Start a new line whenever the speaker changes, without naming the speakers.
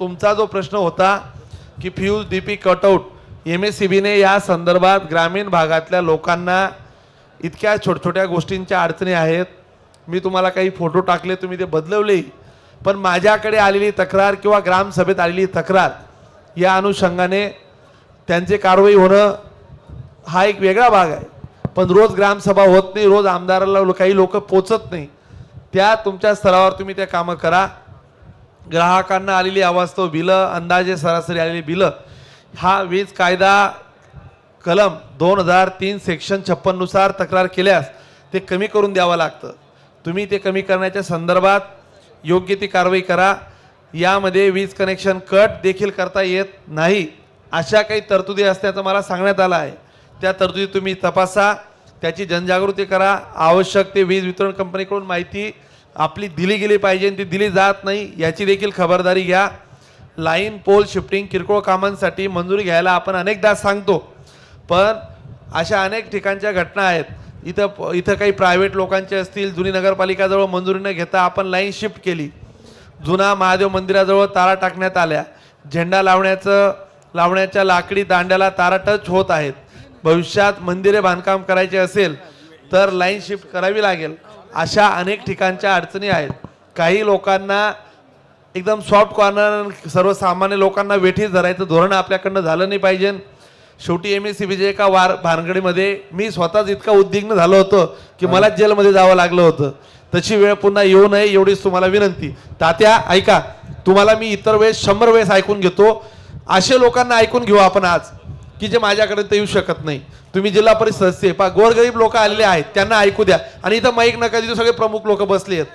तुमचा जो प्रश्न होता की fuse D P cutout M S C बीने या संदर्भात ग्रामीण भागातल्या लोकांना इतक्या छोट छोट्या गोष्टींच्या अडचणी आहेत. मी तुम्हाला काही फोटो टाकले तुम्ही ते बदलवले. पण माझ्याकडे आलेली तक्रार किंवा ग्रामसभेत आलेली तक्रार या अनुषंगाने त्यांचे कारवाई होणं हा एक वेगळा भाग आहे. पण रोज ग्रामसभा होत नाही रोज आमदाराला काही लोक पोचत नाही. त्या तुमच्या स्तरावर तुम्ही त्या कामं करा. ग्राहकांना आलेली अवास्तव बिलं अंदाजे सरासरी आलेली बिलं. हा वीज कायदा कलम दोन हजार तीन सेक्शन छप्पननुसार तक्रार केल्यास ते कमी करून द्यावं लागतं. तुम्ही ते कमी करण्याच्या संदर्भात योग्य ती कारवाई करा. यामध्ये वीज कनेक्शन कट देखील करता येत नाही. अशा काही तरतुदी असल्याचं मला सांगण्यात आलं आहे. त्या तरतुदी तुम्ही तपासा. त्याची जनजागृती करा. आवश्यक ते वीज वितरण कंपनीकडून माहिती आपली दिली गेली पाहिजे आणि ती दिली जात नाही याची देखील खबरदारी घ्या. लाईन पोल शिफ्टिंग किरकोळ कामांसाठी मंजुरी घ्यायला आपण अनेकदा सांगतो. पण अशा अनेक ठिकाणच्या घटना आहेत. इथं इथं काही प्रायव्हेट लोकांचे असतील जुनी नगरपालिकाजवळ मंजुरी न घेता आपण लाईन शिफ्ट केली. जुना महादेव मंदिराजवळ तारा टाकण्यात आल्या. झेंडा लावण्याचं लावण्याच्या लाकडी दांड्याला तारा टच होत आहेत. भविष्यात मंदिरे बांधकाम करायचे असेल तर लाईन शिफ्ट करावी लागेल. अशा अनेक ठिकाणच्या अडचणी आहेत. काही लोकांना एकदम सॉफ्ट कॉर्नर सर्वसामान्य लोकांना वेठीस धरायचं धोरण आपल्याकडनं झालं नाही पाहिजे. शेवटी एम एस सी बीच्या एका वार भानगडीमध्ये मी स्वतःच इतका उद्विग्न झालो होतो की मला जेलमध्ये जावं लागलं होतं. तशी वेळ पुन्हा येऊ नये एवढीच तुम्हाला विनंती. तात्या ऐका तुम्हाला मी इतर वेळेस शंभर वेळेस ऐकून घेतो. असे लोकांना ऐकून घेऊ आपण आज. की जे माझ्याकडे ते येऊ शकत नाही. तुम्ही जिल्हा परिषद सदस्य पा गोरगरीब लोक आलेले आहेत. त्यांना ऐकू द्या. आणि इथं माईक नका तिथे सगळे प्रमुख लोक बसले आहेत.